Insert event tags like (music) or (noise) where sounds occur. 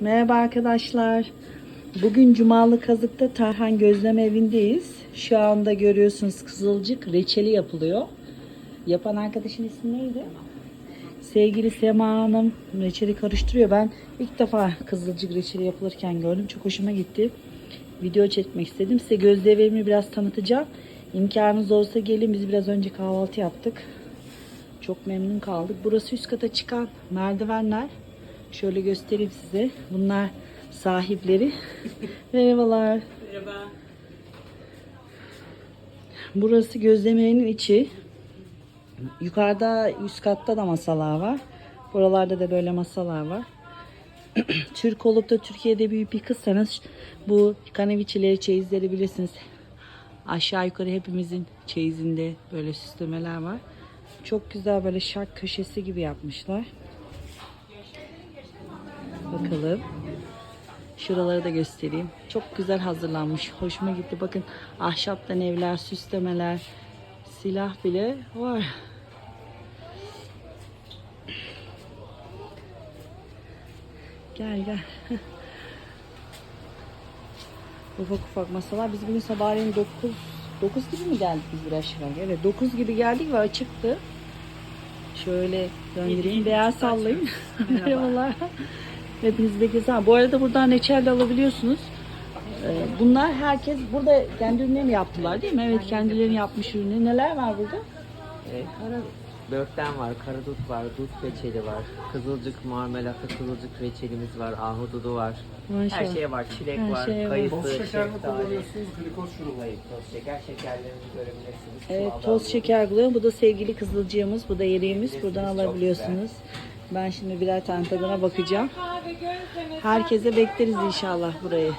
Merhaba arkadaşlar. Bugün Cumalı Kazık'ta Tarhan Gözleme Evi'ndeyiz. Şu anda görüyorsunuz kızılcık reçeli yapılıyor. Yapan arkadaşın ismi neydi? Sevgili Sema Hanım reçeli karıştırıyor. Ben ilk defa kızılcık reçeli yapılırken gördüm. Çok hoşuma gitti. Video çekmek istedim. Size gözlememi biraz tanıtacağım. İmkanınız olsa gelin. Biz biraz önce kahvaltı yaptık. Çok memnun kaldık. Burası üst kata çıkan merdivenler. Şöyle göstereyim size. Bunlar sahipleri. (laughs) Merhabalar. Merhaba. Burası gözlemenin içi. Yukarıda üst katta da masalar var. Buralarda da böyle masalar var. (clears throat) Türk olup da Türkiye'de büyük bir kızsanız bu kaneviçeleri, çeyizleri bilirsiniz. Aşağı yukarı hepimizin çeyizinde böyle süslemeler var. Çok güzel böyle şark köşesi gibi yapmışlar. Bakalım. Şuraları da göstereyim. Çok güzel hazırlanmış. Hoşuma gitti. Bakın ahşaptan evler, süslemeler, silah bile var. Gel gel. (laughs) ufak ufak masalar. Biz bugün sabahleyin 9 9 gibi mi geldik biz buraya aşağı? Evet 9 gibi geldik ve açıktı. Şöyle döndüreyim. Veya sallayayım. (laughs) Merhabalar. Hepiniz bekleriz. Ha, bu arada buradan reçel alabiliyorsunuz. Ee, Bunlar herkes burada kendi ürünlerini yaptılar değil mi? Evet kendilerini yapmış ürünü. Neler var burada? Ee, kara börtten var, karadut var, dut reçeli var, kızılcık marmelatlı kızılcık reçelimiz var, ahududu var. Maşallah. Her şey var, çilek Her var, şey var. kayısı, Toz şeker mi kullanıyorsunuz, glikoz şurubu? Hayır, toz şeker, şekerlerimizi görebilirsiniz. Evet toz şeker buluyorum. Bu da sevgili kızılcığımız. Bu da yeleğimiz. Buradan alabiliyorsunuz. Ben şimdi birer tane tadına bakacağım. Herkese bekleriz inşallah burayı.